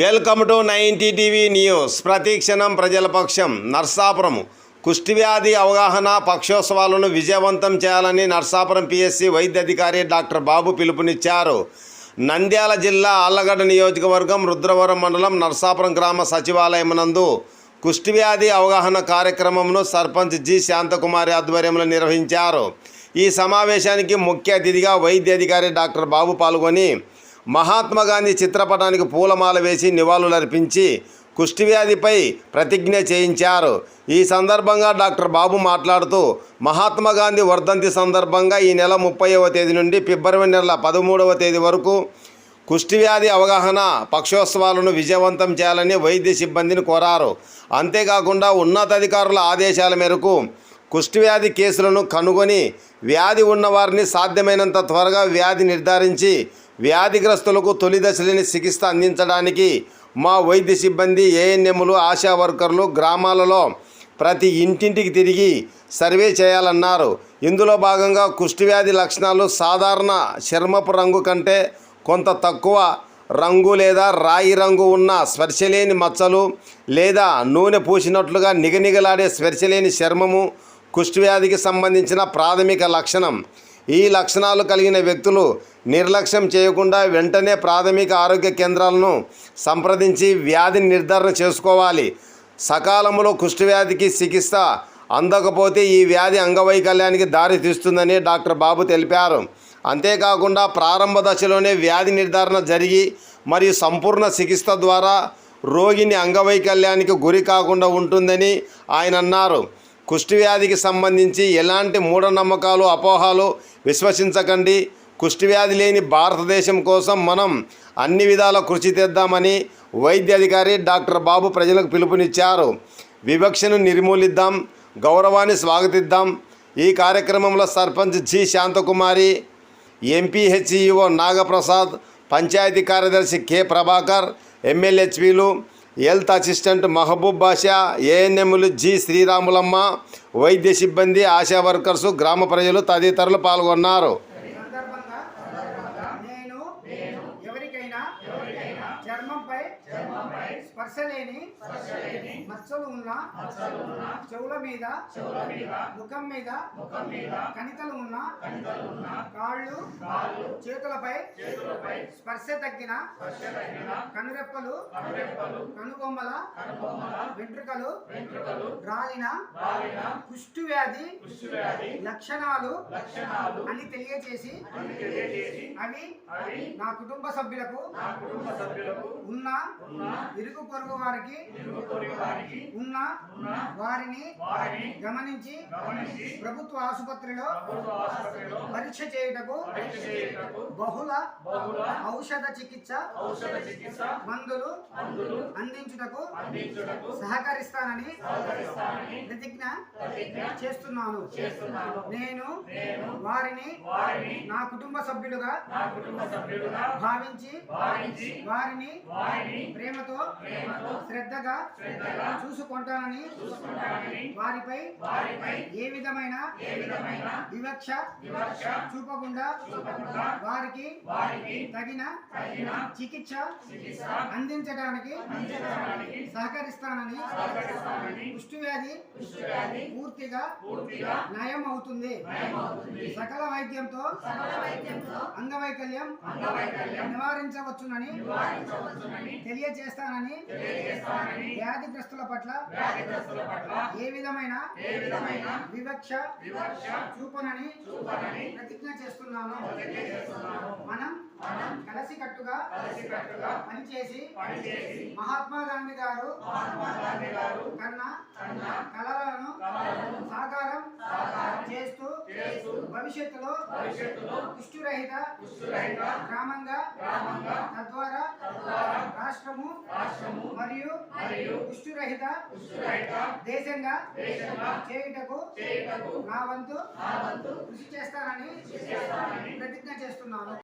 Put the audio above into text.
Welcome to ninety TV news. ప్రతిక్షణం ప్రజల పక్షం. నర్సాపురం. కుష్టివ్యాధి అవగాహన పక్షోత్సవాలను విజయవంతం చేయాలని నర్సాపురం పిఎస్సి వైద్య అధికారి డాక్టర్ బాబు పిలుపునిచ్చారు. నంద్యాల జిల్లా ఆళ్ళగడ్డ నియోజకవర్గం రుద్రవరం మండలం నర్సాపురం గ్రామ సచివాలయమునందు కుష్టివ్యాధి అవగాహన కార్యక్రమంను సర్పంచ్ జి శాంతకుమారి ఆధ్వర్యంలో నిర్వహించారు. ఈ సమావేశానికి ముఖ్య అతిథిగా వైద్య అధికారి డాక్టర్ బాబు పాల్గొని మహాత్మా గాంధీ చిత్రపటానికి పూలమాల వేసి నివాళులర్పించి కుష్టివ్యాధిపై ప్రతిజ్ఞ చేయించారు. ఈ సందర్భంగా డాక్టర్ బాబు మాట్లాడుతూ మహాత్మా గాంధీ వర్ధంతి సందర్భంగా ఈ నెల ముప్పైవ తేదీ నుండి ఫిబ్రవరి నెల పదమూడవ తేదీ వరకు కుష్టివ్యాధి అవగాహన పక్షోత్సవాలను విజయవంతం చేయాలని వైద్య సిబ్బందిని కోరారు. అంతేకాకుండా ఉన్నతాధికారుల ఆదేశాల మేరకు కుష్టివ్యాధి కేసులను కనుగొని వ్యాధి ఉన్నవారిని సాధ్యమైనంత త్వరగా వ్యాధి నిర్ధారించి వ్యాధిగ్రస్తులకు తొలి దశలోని చికిత్స అందించడానికి మా వైద్య సిబ్బంది ఏఎన్ఎంలు ఆశా వర్కర్లు గ్రామాలలో ప్రతి ఇంటింటికి తిరిగి సర్వే చేయాలన్నారు. ఇందులో భాగంగా కుష్టివ్యాధి లక్షణాలు సాధారణ చర్మపు రంగు కంటే కొంత తక్కువ రంగు లేదా రాయి రంగు ఉన్న స్పర్శలేని మచ్చలు లేదా నూనె పూసినట్లుగా నిగనిగలాడే స్పర్శలేని చర్మము కుష్టివ్యాధికి సంబంధించిన ప్రాథమిక లక్షణం. ఈ లక్షణాలు కలిగిన వ్యక్తులు నిర్లక్ష్యం చేయకుండా వెంటనే ప్రాథమిక ఆరోగ్య కేంద్రాలను సంప్రదించి వ్యాధిని నిర్ధారణ చేసుకోవాలి. సకాలంలో కుష్ఠవ్యాధికి చికిత్స అందకపోతే ఈ వ్యాధి అంగవైకల్యానికి దారి తీస్తుందని డాక్టర్ బాబు తెలిపారు. అంతేకాకుండా ప్రారంభ దశలోనే వ్యాధి నిర్ధారణ జరిగి మరియు సంపూర్ణ చికిత్స ద్వారా రోగిని అంగవైకల్యానికి గురి కాకుండా ఉంటుందని ఆయన అన్నారు. కుష్ఠవ్యాధికి సంబంధించి ఎలాంటి మూఢనమ్మకాలు అపోహాలు విశ్వసించకండి. కుష్ఠవ్యాధి లేని భారతదేశం కోసం మనం అన్ని విధాల కృషి తెద్దామని వైద్య అధికారి డాక్టర్ బాబు ప్రజలకు పిలుపునిచ్చారు. వివక్షను నిర్మూలిద్దాం గౌరవాన్ని స్వాగతిద్దాం. ఈ కార్యక్రమంలో సర్పంచ్ జి. శాంతకుమారి ఎంపీహెచ్ఈఓ నాగప్రసాద్ పంచాయతీ కార్యదర్శి కె. ప్రభాకర్ ఎమ్మెల్యేహెచ్పీలు హెల్త్ అసిస్టెంట్ మహబూబ్ బాషా ఏఎన్ఎంలు జి. శ్రీరాములమ్మ వైద్య సిబ్బంది ఆశా వర్కర్సు గ్రామ ప్రజలు తదితరులు పాల్గొన్నారు. Yeah. చర్మంపై స్పర్శ లేని మచ్చలు ఉన్న చెవుల మీద ముఖం మీద కణితలు ఉన్న కాళ్ళు చేతులపై స్పర్శ తగ్గిన కనురెప్పలు కనుబొమ్మల వెంట్రుకలు రాలిన కుష్టు వ్యాధి లక్షణాలు అని తెలియజేసి అవి నా కుటుంబ సభ్యులకు ఉన్న ఇరుగు పొరుగు వారికి ఉన్న వారిని గమనించి ప్రభుత్వ ఆసుపత్రిలో పరీక్ష చేయుటకు బహుళ ఔషధ చికిత్స మందులు అందించుటకు సహకరిస్తానని ప్రతిజ్ఞ చేస్తున్నాను. నేను వారిని నా కుటుంబ సభ్యులుగా భావించి వారిని ప్రేమతో శ్రద్ధగా చూసుకుంటానని వారిపై ఏ విధమైన వివక్ష చూపకుండా వారికి తగిన చికిత్స అందించడానికి సహకరిస్తానని కుష్టు వ్యాధి పూర్తిగా నయం అవుతుంది సకల వైద్యంతో అంగవైకల్యం నివారించవచ్చునని తెలియజేస్తానని వ్యాధిగ్రస్తుల పట్ల ఏ విధమైన వివక్ష చూపనని ప్రతిజ్ఞ చేస్తున్నాను. మనం కలిసికట్టుగా పనిచేసి మహాత్మా గాంధీ గారు కన్నా కళలను సాకారం చేస్తూ భవిష్యత్తులో కుష్ఠురహిత గ్రామంగా తద్వారా రాష్ట్రము మరియు కుష్ఠురహిత దేశంగా చేయుటకు నా వంతు కృషి చేస్తానని ప్రతిజ్ఞ చేస్తున్నాను.